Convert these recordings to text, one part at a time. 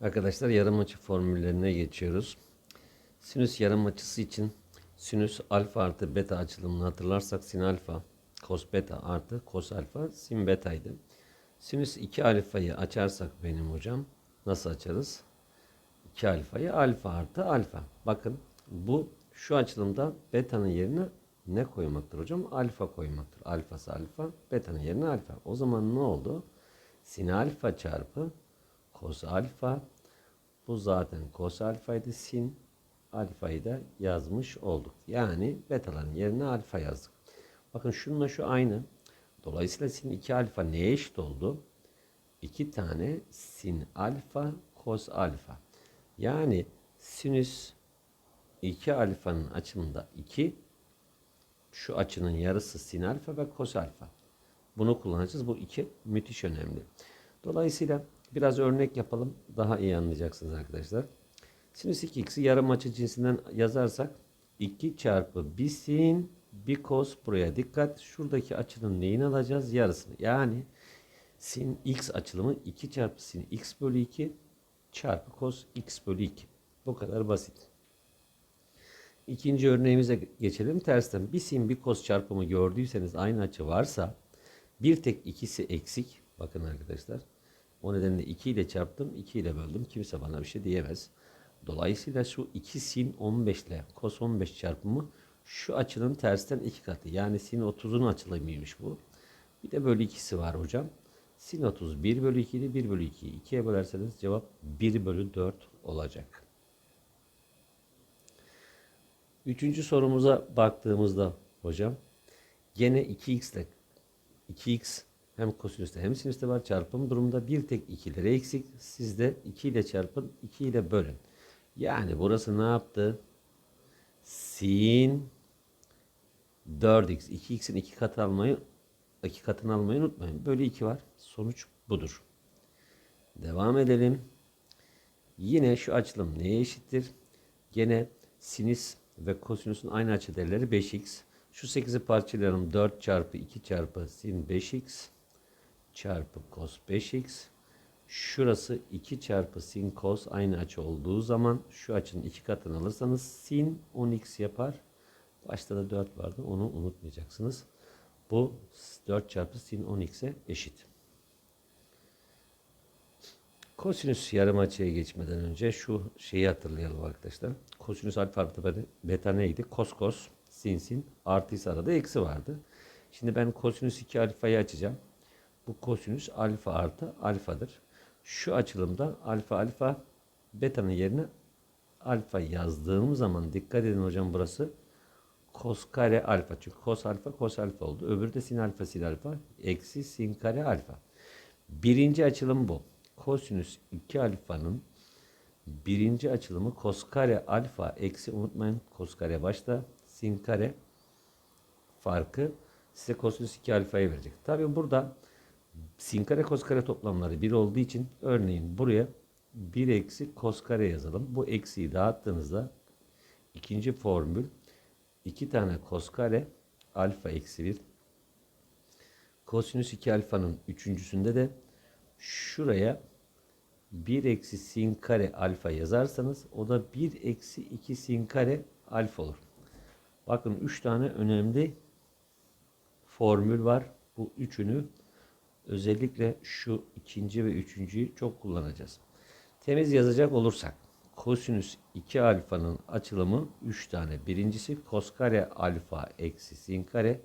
Arkadaşlar yarım açı formüllerine geçiyoruz. Sinüs yarım açısı için sinüs alfa artı beta açılımını hatırlarsak sin alfa cos beta artı cos alfa sin betaydı. Sinüs 2 alfayı açarsak benim hocam nasıl açarız? 2 alfayı alfa artı alfa. Bakın bu şu açılımda beta'nın yerine ne koymaktır hocam? Alfa koymaktır. Alfası alfa, beta'nın yerine alfa. O zaman ne oldu? Sin alfa çarpı cos alfa. Bu zaten cos alfaydı. Sin alfayı da yazmış olduk. Yani betaların yerine alfa yazdık. Bakın şununla şu aynı. Dolayısıyla sin 2 alfa neye eşit oldu? 2 tane sin alfa cos alfa. Yani sinüs 2 alfanın açımında 2 şu açının yarısı sin alfa ve cos alfa. Bunu kullanacağız. Bu iki müthiş önemli. Dolayısıyla biraz örnek yapalım. Daha iyi anlayacaksınız arkadaşlar. Sinüs 2x'i yarım açı cinsinden yazarsak 2 çarpı bir sin bir cos buraya dikkat. Şuradaki açının neyini alacağız? Yarısını. Yani sin x açılımı 2 çarpı sin x bölü 2 çarpı cos x bölü 2. Bu kadar basit. İkinci örneğimize geçelim. Tersten bir sin bir cos çarpımı gördüyseniz aynı açı varsa bir tek ikisi eksik. Bakın arkadaşlar. O nedenle 2 ile çarptım. 2 ile böldüm. Kimse bana bir şey diyemez. Dolayısıyla şu 2 sin 15 ile cos 15 çarpımı şu açının tersten iki katı. Yani sin 30'un açılımıymış bu. Bir de bölü ikisi var hocam. Sin 30 1 bölü 2 ile 1 bölü 2'yi 2'ye bölerseniz cevap 1 bölü 4 olacak. Üçüncü sorumuza baktığımızda hocam gene 2x ile 2x hem kosinüste hem sinüste var çarpım durumunda bir tek ikileri eksik. Siz de 2 ile çarpın 2 ile bölün. Yani burası ne yaptı? Sin 4x 2x'in 2 katı almayı 2 katını almayı unutmayın. Böyle 2 var. Sonuç budur. Devam edelim. Yine şu açılım neye eşittir? Gene sinüs ve kosinüsün aynı açı değerleri 5x. Şu 8'i parçalayalım. 4 çarpı 2 çarpı sin 5x çarpı cos 5x. Şurası 2 çarpı sin cos aynı açı olduğu zaman şu açının 2 katını alırsanız sin 10x yapar. Başta da 4 vardı. Onu unutmayacaksınız. Bu 4 çarpı sin 10x'e eşit. Kosinüs yarım açıya geçmeden önce şu şeyi hatırlayalım arkadaşlar. Kosinüs alfa artı beta neydi? Kos kos sin sin artıysa arada eksi vardı. Şimdi ben kosinüs 2 alfayı açacağım. Bu kosinüs alfa artı alfadır. Şu açılımda alfa alfa beta'nın yerine alfa yazdığım zaman dikkat edin hocam burası kos kare alfa. Çünkü kos alfa kos alfa oldu. Öbürü de sin alfa sin alfa. Eksi sin kare alfa. Birinci açılım bu. Kosinüs 2 alfanın birinci açılımı kos kare alfa eksi unutmayın kos kare başta sin kare farkı size kosinüs 2 alfayı verecek. Tabi burada sin kare kos kare toplamları 1 olduğu için örneğin buraya 1 eksi kos kare yazalım. Bu eksiyi dağıttığınızda ikinci formül 2 tane kos kare alfa eksi 1 kosinüs 2 alfanın üçüncüsünde de şuraya 1 eksi sin kare alfa yazarsanız o da 1 eksi 2 sin kare alfa olur. Bakın 3 tane önemli formül var. Bu üçünü özellikle şu ikinci ve üçüncüyü çok kullanacağız. Temiz yazacak olursak kosinüs 2 alfanın açılımı 3 tane. Birincisi kos kare alfa eksi sin kare.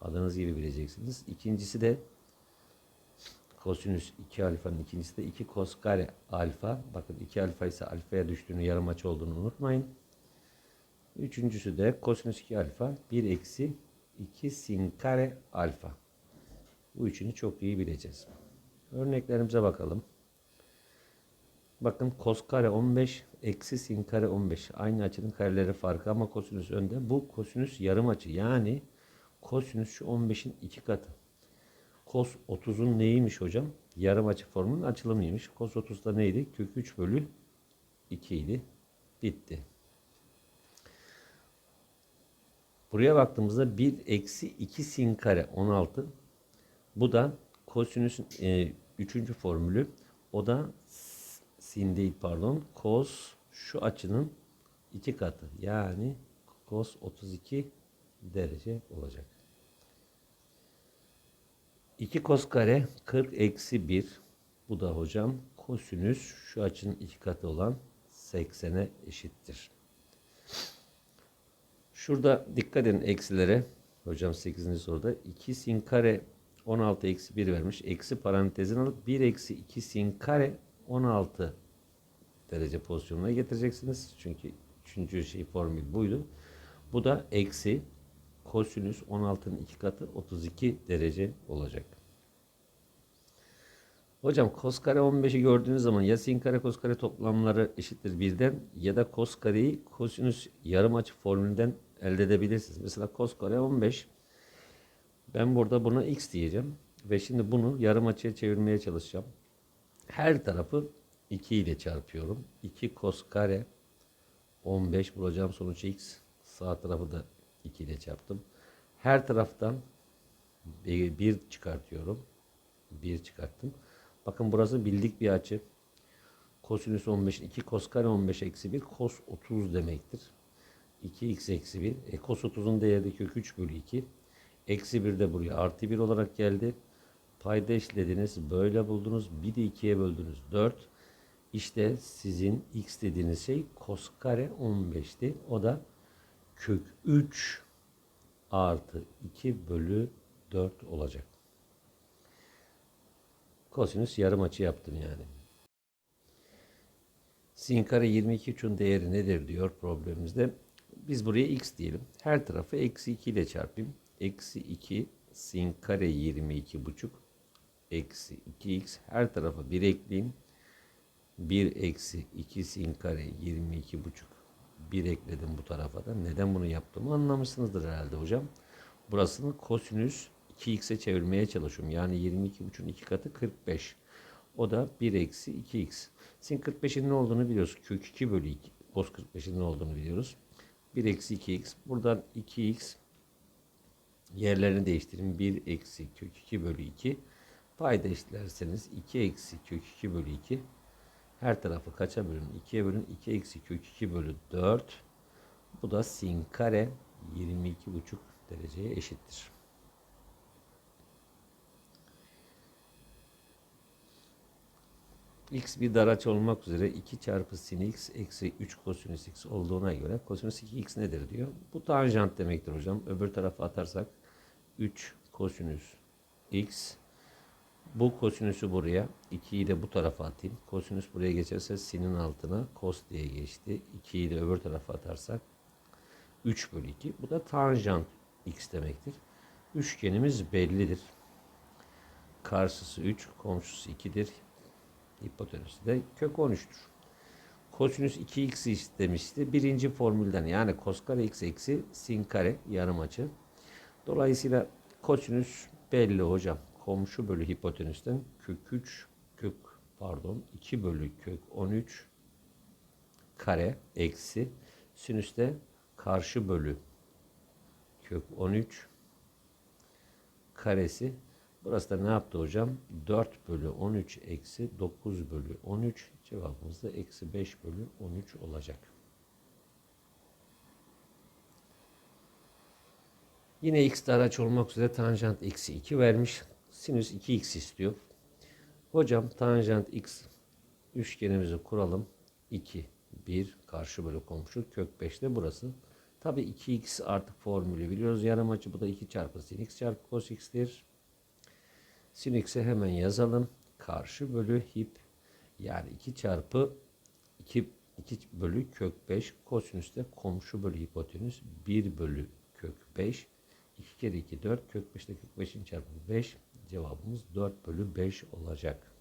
Adınız gibi bileceksiniz. İkincisi de kosinüs 2 alfanın ikincisi de 2 kos kare alfa. Bakın 2 alfa ise alfaya düştüğünü yarım açı olduğunu unutmayın. Üçüncüsü de kosinüs 2 alfa 1 eksi 2 sin kare alfa. Bu üçünü çok iyi bileceğiz. Örneklerimize bakalım. Bakın kos kare 15 eksi sin kare 15. Aynı açının kareleri farkı ama kosinüs önde. Bu kosinüs yarım açı. Yani kosinüs şu 15'in iki katı. Kos 30'un neymiş hocam? Yarım açı formunun açılımıymış. Kos 30'da neydi? Kök 3 bölü 2 idi. Bitti. Buraya baktığımızda 1 eksi 2 sin kare 16. Bu da kosinüsün 3. E, formülü. O da sin değil pardon. Kos şu açının iki katı. Yani kos 32 derece olacak. 2 kos kare 40 eksi 1. Bu da hocam kosinüs şu açının iki katı olan 80'e eşittir. Şurada dikkat edin eksilere. Hocam 8. soruda 2 sin kare 16 eksi 1 vermiş. Eksi parantezin alıp 1 eksi 2 sin kare 16 derece pozisyonuna getireceksiniz. Çünkü üçüncü şey formül buydu. Bu da eksi kosinüs 16'nın iki katı 32 derece olacak. Hocam kos kare 15'i gördüğünüz zaman ya sin kare kos kare toplamları eşittir birden ya da kos kareyi kosinüs yarım açı formülünden elde edebilirsiniz. Mesela kos kare 15 ben burada buna x diyeceğim ve şimdi bunu yarım açıya çevirmeye çalışacağım. Her tarafı 2 ile çarpıyorum. 2 kos kare 15 bulacağım sonuç x. Sağ tarafı da 2 ile çarptım. Her taraftan 1 çıkartıyorum. 1 çıkarttım. Bakın burası bildik bir açı. Kosinüs 15, 2 kos kare 15 eksi 1 kos 30 demektir. 2x eksi 1. E, kos 30'un değeri de kök 3 bölü 2. Eksi 1 de buraya artı 1 olarak geldi. Payda eşlediniz. Böyle buldunuz. Bir de 2'ye böldünüz. 4. İşte sizin x dediğiniz şey kos kare 15'ti. O da kök 3 artı 2 bölü 4 olacak. Kosinüs yarım açı yaptım yani. Sin kare 22 üçün değeri nedir diyor problemimizde. Biz buraya x diyelim. Her tarafı eksi 2 ile çarpayım. Eksi 2 sin kare 22 buçuk. Eksi 2x her tarafa 1 ekleyeyim. 1 eksi 2 sin kare 22 buçuk. 1 ekledim bu tarafa da. Neden bunu yaptığımı anlamışsınızdır herhalde hocam. Burasını kosinüs 2x'e çevirmeye çalışıyorum. Yani 22,5'un 2 katı 45. O da 1 eksi 2x. Sin 45'in ne olduğunu biliyoruz. Kök 2 bölü 2. Cos 45'in ne olduğunu biliyoruz. 1 eksi 2x. Buradan 2x yerlerini değiştirin. 1 eksi kök 2 bölü 2. Payda eşitlerseniz 2 eksi kök 2 bölü 2. Her tarafı kaça bölün? 2'ye bölün. 2 eksi kök 2 bölü 4. Bu da sin kare 22,5 dereceye eşittir. x bir daraç olmak üzere 2 çarpı sin x eksi 3 kosinüs x olduğuna göre kosinüs 2x nedir diyor. Bu tanjant demektir hocam. Öbür tarafa atarsak 3 kosinüs x bu kosinüsü buraya 2'yi de bu tarafa atayım. Kosinüs buraya geçerse sinin altına kos diye geçti. 2'yi de öbür tarafa atarsak 3 bölü 2. Bu da tanjant x demektir. Üçgenimiz bellidir. Karşısı 3, komşusu 2'dir. Hipotenüsü de kök 13'tür. Kosinüs 2x istemişti. Birinci formülden yani kos kare x eksi sin kare yarım açı. Dolayısıyla kosinüs belli hocam. Komşu bölü hipotenüsten kök 3 kök pardon 2 bölü kök 13 kare eksi sinüste karşı bölü kök 13 karesi Burası da ne yaptı hocam? 4 bölü 13 eksi 9 bölü 13 cevabımız da eksi 5 bölü 13 olacak. Yine x araç olmak üzere tanjant eksi 2 vermiş. Sinüs 2x istiyor. Hocam tanjant x üçgenimizi kuralım. 2, 1 karşı bölü komşu kök 5 de burası. Tabi 2x artık formülü biliyoruz. Yarım açı bu da 2 çarpı sin x çarpı cos x'tir. Sin x'e hemen yazalım. Karşı bölü hip yani 2 çarpı 2, 2 bölü kök 5 kosinüs de komşu bölü hipotenüs 1 bölü kök 5 2 kere 2 4 kök 5 de kök 5'in çarpımı 5 cevabımız 4 bölü 5 olacak.